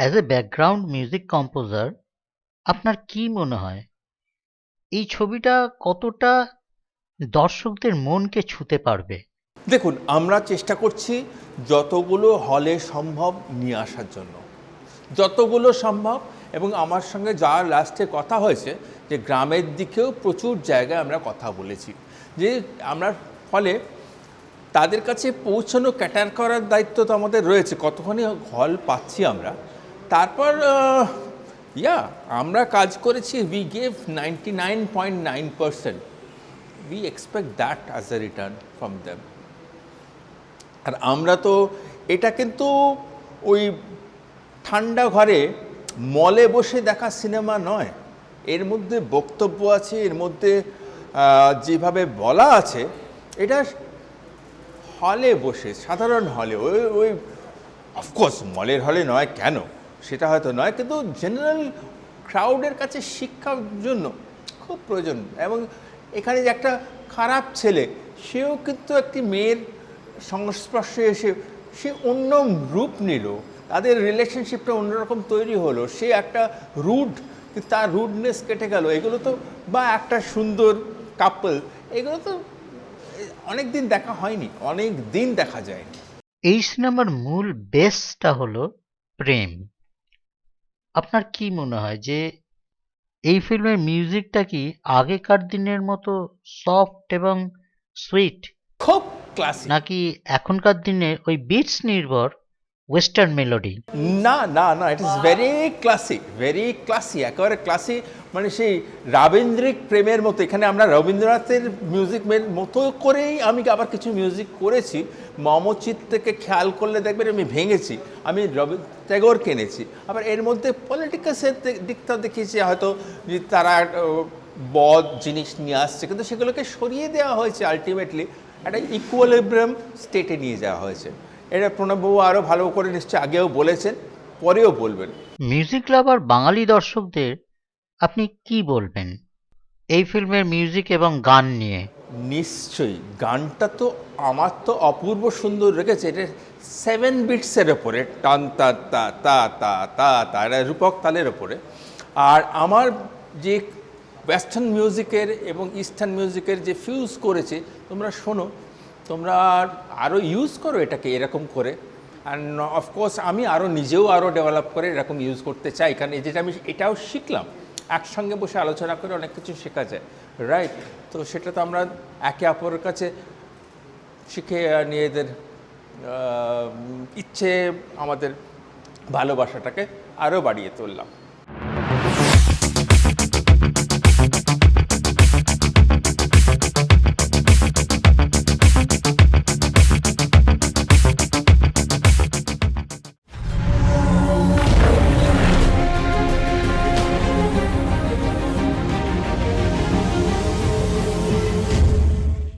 As a background music composer আপনার কি মনে হয়? এই ছবিটা কতটা দর্শকদের মনকে ছুঁতে পারবে? দেখুন, আমরা চেষ্টা করছি যতগুলো হলে সম্ভব নিয়ে আসার জন্য। যতগুলো সম্ভব এবং আমার সঙ্গে যা লাস্টে কথা হয়েছে যে গ্রামের দিকেও প্রচুর জায়গায় আমরা কথা বলেছি। যে আমরা ফলে তাদের কাছে পৌঁছানো ক্যাটার করার দায়িত্ব তো আমাদের রয়েছে। কতখানি হল পাচ্ছি আমরা তারপর ইয়া আমরা কাজ করেছি we gave ninety nine point nine percent we expect that as a return from them আর আমরা তো, এটা কিন্তু ওই ঠান্ডা ঘরে, মলে বসে দেখা সিনেমা নয়। এর মধ্যে বক্তব্য আছে, এর মধ্যে যেভাবে বলা আছে, এটা হলে বসে, সাধারণ হলে, ওই ওই অফকোর্স মলের হলে নয়, কেন? সেটা হয়তো নয়, কিন্তু জেনারেল ক্রাউডের কাছে শিক্ষার জন্য খুব প্রয়োজন। এবং এখানে যে একটা খারাপ ছেলে, সেও কিন্তু একটি মেয়ের সংস্পর্শে এসে সে অন্য রূপ নিল, তাদের রিলেশনশিপটা অন্যরকম তৈরি হলো, সে একটা রুড, তার রুডনেস কেটে গেল, এগুলো তো, বা একটা সুন্দর কাপল এগুলো তো অনেক দিন দেখা হয়নি, অনেক দিন দেখা যায়নি। এই সিনেমার মূল বেসটা হলো প্রেম। আপনার কি মনে হয় যে এই ফিল্মের মিউজিকটা কি আগেকার দিনের মতো সফট এবং সুইট? খুব ক্লাসিক নাকি এখনকার দিনে ওই বিটস নির্ভর ওয়েস্টার্ন মেলোডি না না না it is very classic very classy একেবারে ক্লাসি মানে সেই রাবীন্দ্রিক প্রেমের মতো, এখানে আমরা রবীন্দ্রনাথের মিউজিক মতো করেই আমি আবার কিছু মিউজিক করেছি। মমচিত থেকে খেয়াল করলে দেখবেন আমি ভেঙেছি, আমি রবি ট্যাগর কিনেছি আবার এর মধ্যে পলিটিক্যাসের দিকটা দেখিয়েছি, হয়তো তারা বদ জিনিস নিয়ে আসছে, কিন্তু সেগুলোকে সরিয়ে দেওয়া হয়েছে আলটিমেটলি একটা ইকুয়ালিব্রাম স্টেটে নিয়ে যাওয়া হয়েছে। এটা প্রণববাবু আরও ভালো করে নিশ্চয়ই আগেও বলেছেন পরেও বলবেন। মিউজিক লাভার বাঙালি দর্শকদের আপনি কি বলবেন? এই ফিল্মের মিউজিক এবং গান নিয়ে। নিশ্চয়ই গানটা তো আমার তো অপূর্ব সুন্দর রেখেছে এটা সেভেন বিটসের ওপরে টান তা তা তা তা তা তা এটা রূপক তালের ওপরে। আর আমার যে ওয়েস্টার্ন মিউজিকের এবং ইস্টার্ন মিউজিকের যে ফিউজ করেছে তোমরা শোনো তোমরা আরও ইউজ করো এটাকে এরকম করে। অ্যান্ড অফকোর্স আমি আরও নিজেও আরও ডেভেলপ করে এরকম ইউজ করতে চাই। কারণ যেটা আমি এটাও শিখলাম। একসঙ্গে বসে আলোচনা করে অনেক কিছু শেখা যায়। রাইট তো সেটা তো আমরা একে অপরের কাছে শিখে নিজেদের ইচ্ছে আমাদের ভালোবাসাটাকে আরও বাড়িয়ে তুললাম।